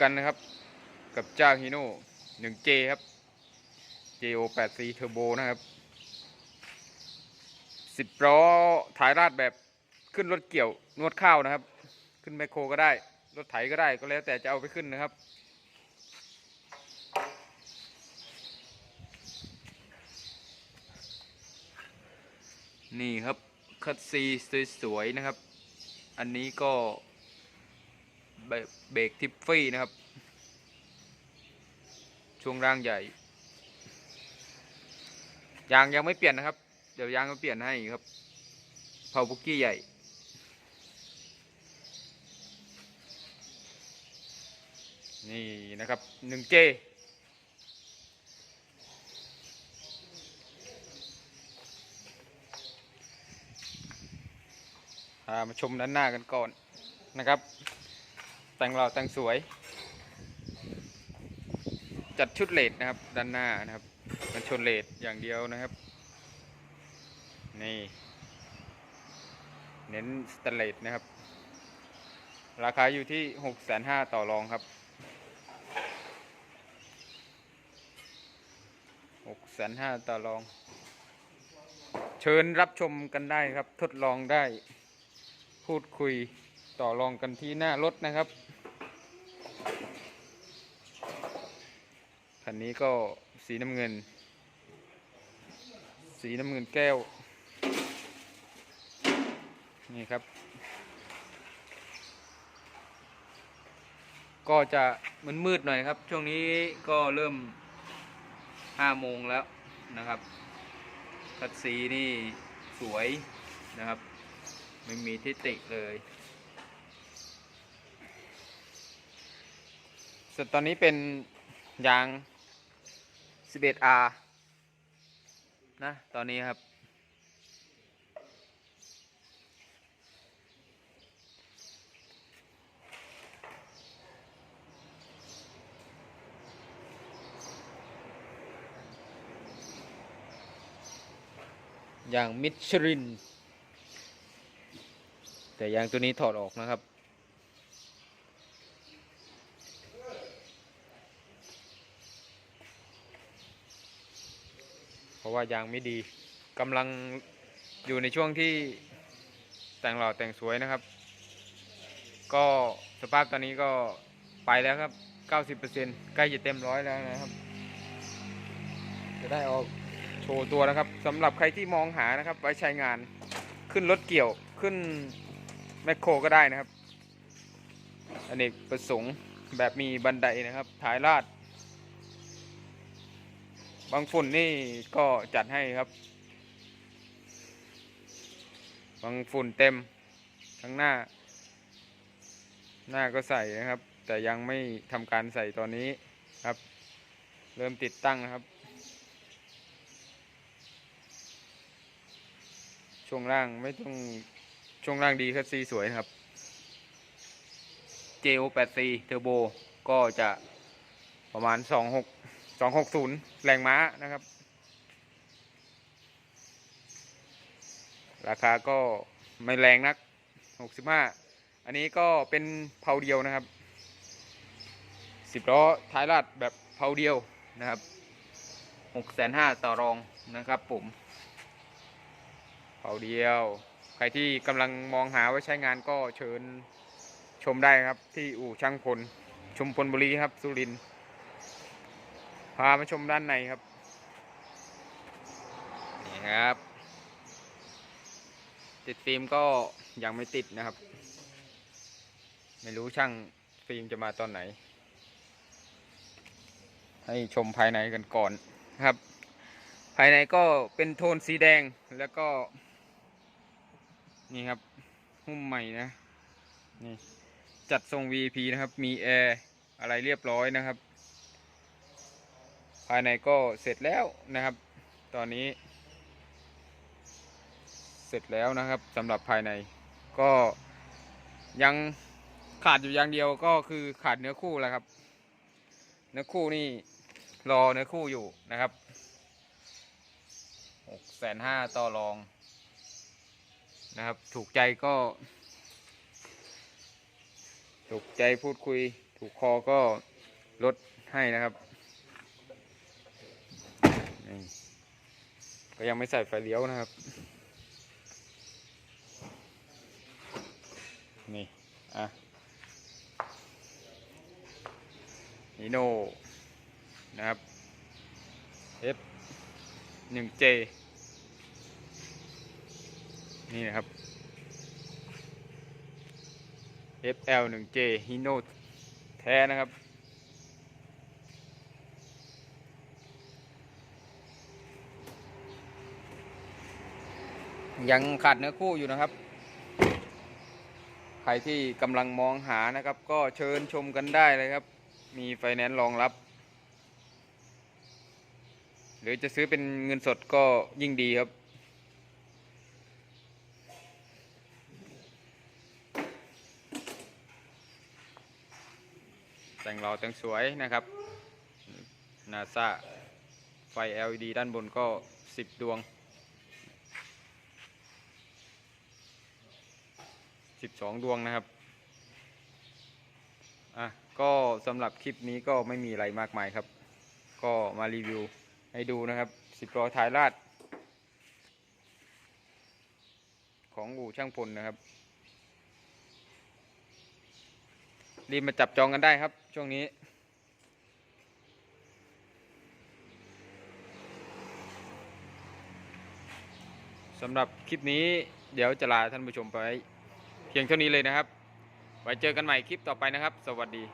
กันนะครับ กับเจ้าฮีโน่ 1J ครับ JO 8 C Turbo นะครับสิบล้อถ่ายราดแบบขึ้นรถเกี่ยวนวดข้าวนะครับ ขึ้นแมคโครก็ได้ รถไถก็ได้ก็แล้วแต่จะเอาไปขึ้นนะครับ นี่ครับคัตซีสวยๆนะครับ อันนี้ก็ เบรกทิปฟี่นะครับ ช่วงร่างใหญ่ ยางยังไม่เปลี่ยนนะครับ เดี๋ยวยางมาเปลี่ยนให้ครับเผาบุกกี้ใหญ่ นี่นะครับหนึ่งเจพามาชมด้านหน้ากันก่อนนะครับ แต่งเราแต่งสวย จัดชุดเลดนะครับ ด้านหน้านะครับมันชนเลดอย่างเดียวนะครับ นี่เน้นสแตนเลสนะครับ ราคาอยู่ที่หกแสนห้าต่อรองครับหกแสนห้าต่อรอง เชิญรับชมกันได้ครับ ทดลองได้ พูดคุยต่อรองกันที่หน้ารถนะครับ คันนี้ก็สีน้ำเงิน สีน้ำเงินแก้ว นี่ครับ ก็จะมันมืดๆหน่อยครับ ช่วงนี้ก็เริ่มห้าโมงแล้วนะครับคัดสีนี่สวยนะครับ ไม่มีทิฏฐิเลย ส่วนตอนนี้เป็นยาง 11R นะ ตอนนี้ครับ อย่างมิชลิน แต่ยางตัวนี้ถอดออกนะครับ ราะว่ายางไม่ดีกำลังอยู่ในช่วงที่แต่งหล่อแต่งสวยนะครับ ก็สภาพตอนนี้ก็ไปแล้วครับ 90%ใกล้จะเต็มร้อยแล้วนะครับ จะได้ออกโชว์ตัวนะครับสำหรับใครที่มองหานะครับ ไว้ใช้งานขึ้นรถเกี่ยวขึ้นแมคโครก็ได้นะครับอเนกประสงค์แบบมีบันไดนะครับถ่ายลาด บางฝุ่นนี่ก็จัดให้ครับ บางฝุ่นเต็มทั้งหน้า หน้าก็ใส่นะครับ แต่ยังไม่ทำการใส่ตอนนี้ครับ เริ่มติดตั้งนะครับ ช่วงล่างไม่ต้องช่วงล่างดีคัสซีสวยนะครับ JO 8 C Turbo ก็จะประมาณ 26 260แรงม้านะครับ ราคาก็ไม่แรงนัก65อันนี้ก็เป็นเผาเดียวนะครับ10ล้อท้ายลาดแบบเผาเดียวนะครับ6,500ต่อรองนะครับผมเผาเดียว ใครที่กำลังมองหาไว้ใช้งานก็เชิญชมได้ครับที่อู่ช่างพลชุมพลบุรีครับสุรินทร์ พามาชมด้านในครับ นี่ครับ ติดฟิล์มก็ยังไม่ติดนะครับ ไม่รู้ช่างฟิล์มจะมาตอนไหน ให้ชมภายในกันก่อนครับ ภายในก็เป็นโทนสีแดงแล้วก็ นี่ครับ หุ้มใหม่นะนี่จัดทรง VP นะครับ มีแอร์อะไรเรียบร้อยนะครับ ภายในก็เสร็จแล้วนะครับ ตอนนี้ เสร็จแล้วนะครับสำหรับภายในก็ยังขาดอยู่อย่างเดียวก็คือขาดเนื้อคู่แล้วครับ เนื้อคู่นี่รอเนื้อคู่อยู่นะครับหกแสนห้าต่อรองนะครับ ถูกใจก็ ถูกใจพูดคุย ถูกคอก็ลดให้นะครับ นี่ก็ยังไม่ใส่ไฟเลี้ยวนะครับ นี่ อะนิโนนะครับ F 1 J นี่นะครับ FL 1 J ฮิโนแท้นะครับ ยังขาดเนื้อคู่อยู่นะครับ ใครที่กำลังมองหานะครับ ก็เชิญชมกันได้เลยครับ มีไฟแนนซ์รองรับ หรือจะซื้อเป็นเงินสดก็ยิ่งดีครับแต่งหล่อแต่งสวยนะครับนาซาไฟ LED ด้านบนก็ 10 ดวง 12ดวงนะครับ อะ ก็สำหรับคลิปนี้ก็ไม่มีอะไรมากมายครับ ก็มารีวิวให้ดูนะครับ10ล้อท้ายลาด ของอู่ช่างพลนะครับ รีบมาจับจองกันได้ครับ ช่วงนี้สำหรับคลิปนี้เดี๋ยวจะลาท่านผู้ชมไป พียงเท่านี้เลยนะครับ ไว้เจอกันใหม่คลิปต่อไปนะครับ สวัสดี